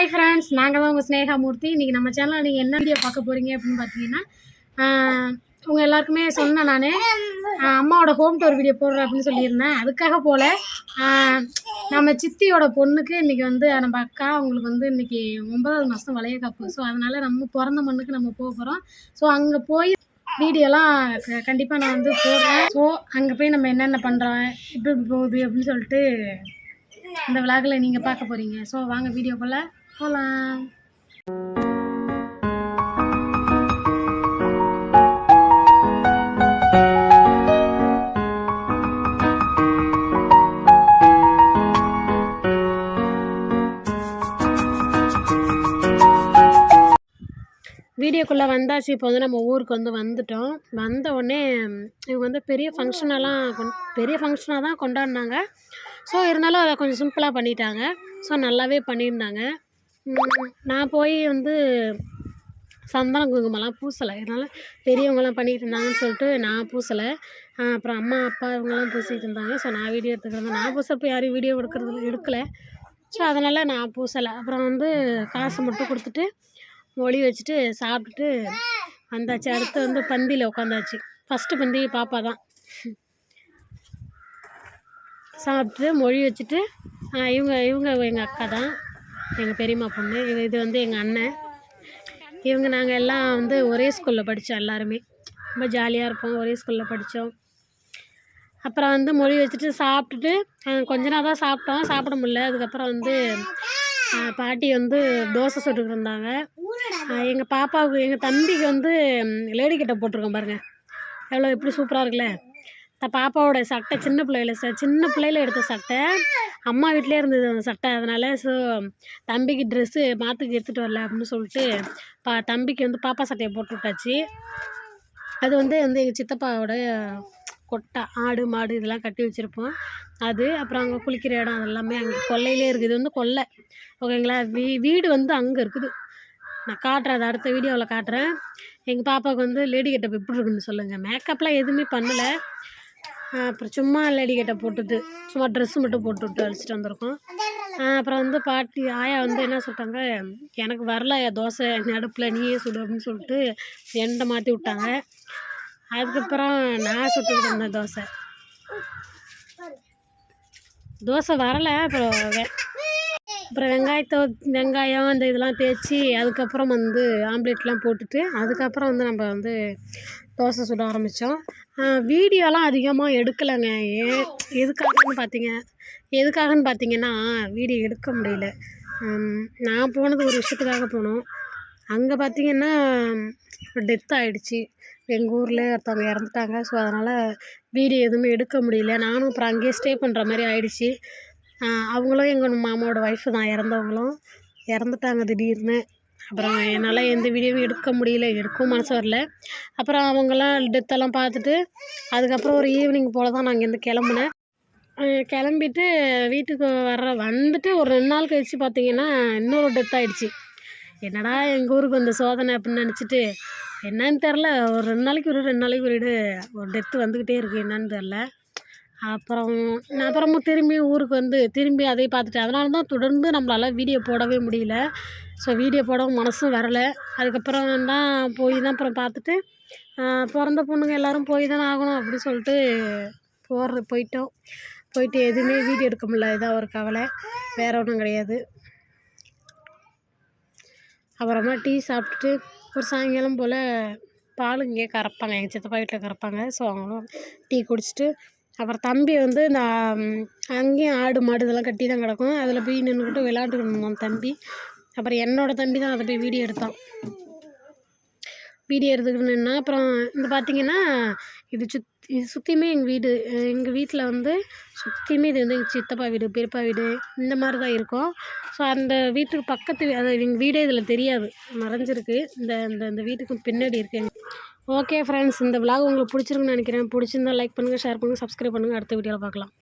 Hi friends நாங்கள் தான் உங்கள் ஸ்னேகாமூர்த்தி இன்றைக்கி நம்ம சேனலில் நீங்கள் என்ன வீடியோ பார்க்க போகிறீங்க அப்படின்னு பார்த்தீங்கன்னா உங்கள் எல்லாருக்குமே சொன்னேன் நான். அம்மாவோட ஹோம் டூர் வீடியோ போடுறேன் அப்படின்னு சொல்லியிருந்தேன். அதுக்காக போல் நம்ம சித்தியோட பொண்ணுக்கு இன்றைக்கி வந்து நம்ம அக்கா அவங்களுக்கு வந்து இன்றைக்கி ஒன்பதாவது மாதம் வளைய காப்பு. ஸோ அதனால் நம்ம பிறந்த மண்ணுக்கு நம்ம போக போகிறோம் ஸோ அங்கே போய் வீடியோலாம் கண்டிப்பாக நான் வந்து போடுறேன். ஸோ அங்கே போய் நம்ம என்னென்ன பண்ணுறோம் எப்படி போகுது அப்படின்னு சொல்லிட்டு இந்த விளாகில் நீங்கள் பார்க்க போகிறீங்க ஸோ வாங்க வீடியோக்குள்ளே போகலாம் வீடியோக்குள்ளே வந்தாச்சு. இப்போ வந்து நம்ம ஊருக்கு வந்து வந்துட்டோம். வந்த உடனே இவங்க வந்து பெரிய ஃபங்க்ஷனெல்லாம் கொண் பெரிய ஃபங்க்ஷனாக தான் கொண்டாடினாங்க. ஸோ இருந்தாலும் அதை கொஞ்சம் சிம்பிளாக பண்ணிட்டாங்க. ஸோ நல்லாவே பண்ணியிருந்தாங்க. நான் போய் வந்து சந்தன குங்குமம்லாம் பூசலை. இதனால் பெரியவங்களாம் பண்ணிகிட்டு இருந்தாங்கன்னு சொல்லிட்டு நான் பூசலை. அப்புறம் அம்மா அப்பா இவங்கெல்லாம் பூசிட்டு இருந்தாங்க. ஸோ நான் வீடியோ எடுத்துக்கிறேன் நான் பூசப்போ யாரும் வீடியோ எடுக்கிறது எடுக்கலை. ஸோ அதனால் நான் பூசலை. அப்புறம் வந்து காசு மட்டும் கொடுத்துட்டு மொழி வச்சுட்டு சாப்பிட்டுட்டு வந்தாச்சு. அடுத்து வந்து பந்தியில் உட்காந்தாச்சு ஃபஸ்ட்டு பந்தி பாப்பா தான். சாப்பிட்டு மொழி வச்சுட்டு இவங்க இவங்க எங்கள் அக்கா தான். எங்கள் பெரியம்மா பொண்ணு இது இது வந்து எங்கள் அண்ணன். இவங்க நாங்கள் எல்லாம் வந்து ஒரே ஸ்கூலில் படித்தோம் எல்லாருமே. ரொம்ப ஜாலியாக இருப்போம் ஒரே ஸ்கூலில் படித்தோம் அப்புறம் வந்து மொழி வச்சுட்டு சாப்பிட்டுட்டு கொஞ்ச நேரம் தான் சாப்பிட்டோம் சாப்பிட முடியல. அதுக்கப்புறம் வந்து பாட்டி வந்து தோசை சுட்டுக்கிட்டு இருந்தாங்க. எங்கள் பாப்பாவுக்கு எங்கள் தம்பிக்கு வந்து லேடி கிட்ட போட்டிருக்கோம் பாருங்கள் எவ்வளோ எப்படி சூப்பராக இருக்குல்ல? பாப்பாவோட சட்டை சின்ன பிள்ளையில ச சின்ன பிள்ளையில எடுத்த சட்டை. அம்மா வீட்டிலே இருந்தது அந்த சட்டை. அதனால் ஸோ தம்பிக்கு ட்ரெஸ்ஸு மாற்றுக்கு எடுத்துகிட்டு வரல அப்படின்னு சொல்லிட்டு பா தம்பிக்கு வந்து பாப்பா சட்டையை போட்டு விட்டாச்சு. அது வந்து வந்து எங்கள் சித்தப்பாவோட கொட்டை ஆடு மாடு இதெல்லாம் கட்டி வச்சுருப்போம். அது அப்புறம் அங்கே குளிக்கிற இடம் அது எல்லாமே அங்கே கொல்லையிலே இருக்குது. இது வந்து கொல்லை ஓகேங்களா? வீ வீடு வந்து அங்கே இருக்குது. நான் காட்டுறேன். அதை அடுத்த வீடியோவில் காட்டுறேன். எங்கள் பாப்பாவுக்கு வந்து லேடி கெட்டப் எப்படி இருக்குன்னு சொல்லுங்கள் மேக்கப்லாம் எதுவுமே பண்ணலை. அப்புறம் சும்மா லேடி கெட்டப் போட்டுட்டு சும்மா ட்ரெஸ்ஸு மட்டும் போட்டு விட்டு அழைச்சிட்டு வந்திருக்கோம். அப்புறம் வந்து பாட்டி ஆயா வந்து என்ன சொல்லிட்டாங்க எனக்கு வரல தோசை நடுப்பில் நீயே சுடு அப்படின்னு சொல்லிட்டு எண்டை மாற்றி விட்டாங்க. அதுக்கப்புறம் நான் சுட்டு இருந்தேன் தோசை. தோசை வரலை அப்புறம் அப்புறம் வெங்காயத்தை வெங்காயம் அந்த இதெல்லாம் தேய்ச்சி அதுக்கப்புறம் வந்து ஆம்லேட்லாம் போட்டுட்டு அதுக்கப்புறம் வந்து நம்ம வந்து தோசை சுட ஆரம்பித்தோம் வீடியோலாம் அதிகமாக எடுக்கலைங்க. ஏன் எதுக்காகன்னு பார்த்தீங்க எதுக்காகன்னு பார்த்தீங்கன்னா வீடியோ எடுக்க முடியல. நான் போனது ஒரு விஷயத்துக்காக போனோம். அங்கே பார்த்தீங்கன்னா டெத் ஆகிடுச்சி எங்கள் ஊரில் ஒருத்தவங்க இறந்துட்டாங்க. ஸோ அதனால் வீடியோ எதுவுமே எடுக்க முடியல. நானும் அப்புறம் அங்கேயே ஸ்டே பண்ணுற மாதிரி ஆயிடுச்சு. அவங்களும் எங்கள் மாமாவோட ஒய்ஃபு தான். இறந்தவங்களும் இறந்துட்டாங்க திடீர்னு. அப்புறம் என்னால் எந்த வீடியோவும் எடுக்க முடியல எடுக்கவும் மனசு வரல. அப்புறம் அவங்கெல்லாம் டெத்தெல்லாம் பார்த்துட்டு அதுக்கப்புறம் ஒரு ஈவினிங் போல் தான் நான் இங்கேருந்து கிளம்புனேன். கிளம்பிட்டு வீட்டுக்கு வர்ற வந்துட்டு ஒரு ரெண்டு நாள் கழிச்சு பார்த்தீங்கன்னா இன்னொரு டெத் ஆயிடுச்சு. என்னடா எங்கள் ஊருக்கு வந்த சோதனை அப்படின்னு நினச்சிட்டு என்னன்னு தெரில ஒரு ரெண்டு நாளைக்கு ஒரு ரெண்டு நாளைக்கு ஒரு ஒரு டெத்து வந்துக்கிட்டே இருக்குது என்னன்னு தெரில அப்புறம் அப்புறமும் திரும்பி ஊருக்கு வந்து திரும்பி அதே பார்த்துட்டு அதனால தான் தொடர்ந்து நம்மளால் வீடியோ போடவே முடியல. ஸோ வீடியோ போடவும் மனசும் வரலை. அதுக்கப்புறம் தான் போய் தான் அப்புறம் பார்த்துட்டு பிறந்த பொண்ணுங்க எல்லோரும் போய் தானே ஆகணும் அப்படின்னு சொல்லிட்டு போகிறது போயிட்டோம். போயிட்டு எதுவுமே வீடியோ எடுக்க முடியல. இதான் ஒரு கவலை. வேற ஒன்றும் கிடையாது. அப்புறமா டீ சாப்பிட்டுட்டு ஒரு சாயங்காலம் போல் பால் இங்கேயே கறப்பாங்க. எங்கள் சித்தப்பா வீட்டில் கறப்பாங்க. ஸோ அவங்களும் டீ குடிச்சிட்டு அப்புறம் தம்பி வந்து இந்த அங்கேயும் ஆடு மாடு இதெல்லாம் கட்டி தான் கிடக்கும். அதில் போய் நின்றுக்கிட்டு விளையாண்டுக்கிட்டு இருந்தான் தம்பி. அப்புறம் என்னோடய தம்பி தான் அதை போய் வீடியோ எடுத்தான். வீடியோ எடுத்துக்கணுன்னா அப்புறம் இந்த பார்த்தீங்கன்னா இது சுத் இது சுற்றியுமே எங்கள் வீடு எங்கள் வீட்டில் வந்து சுற்றியுமே இது வந்து எங்கள் சித்தப்பா வீடு பெரியப்பா வீடு இந்த மாதிரி தான் இருக்கும். ஸோ அந்த வீட்டுக்கு பக்கத்து வீ- அது எங்கள் வீடே இதில் தெரியாது. மறைஞ்சிருக்கு. இந்த இந்த இந்த வீட்டுக்கு பின்னாடி இருக்குது ஓகே ஃப்ரெண்ட்ஸ் இந்த விலாக் உங்களுக்கு பிடிச்சிருக்குன்னு நினைக்கிறேன். பிடிச்சிருந்தா லைக் பண்ணுங்கள் ஷேர் பண்ணுங்கள் சப்ஸ்கிரைப் பண்ணுங்கள் அடுத்த வீடியோவில் பார்க்கலாம்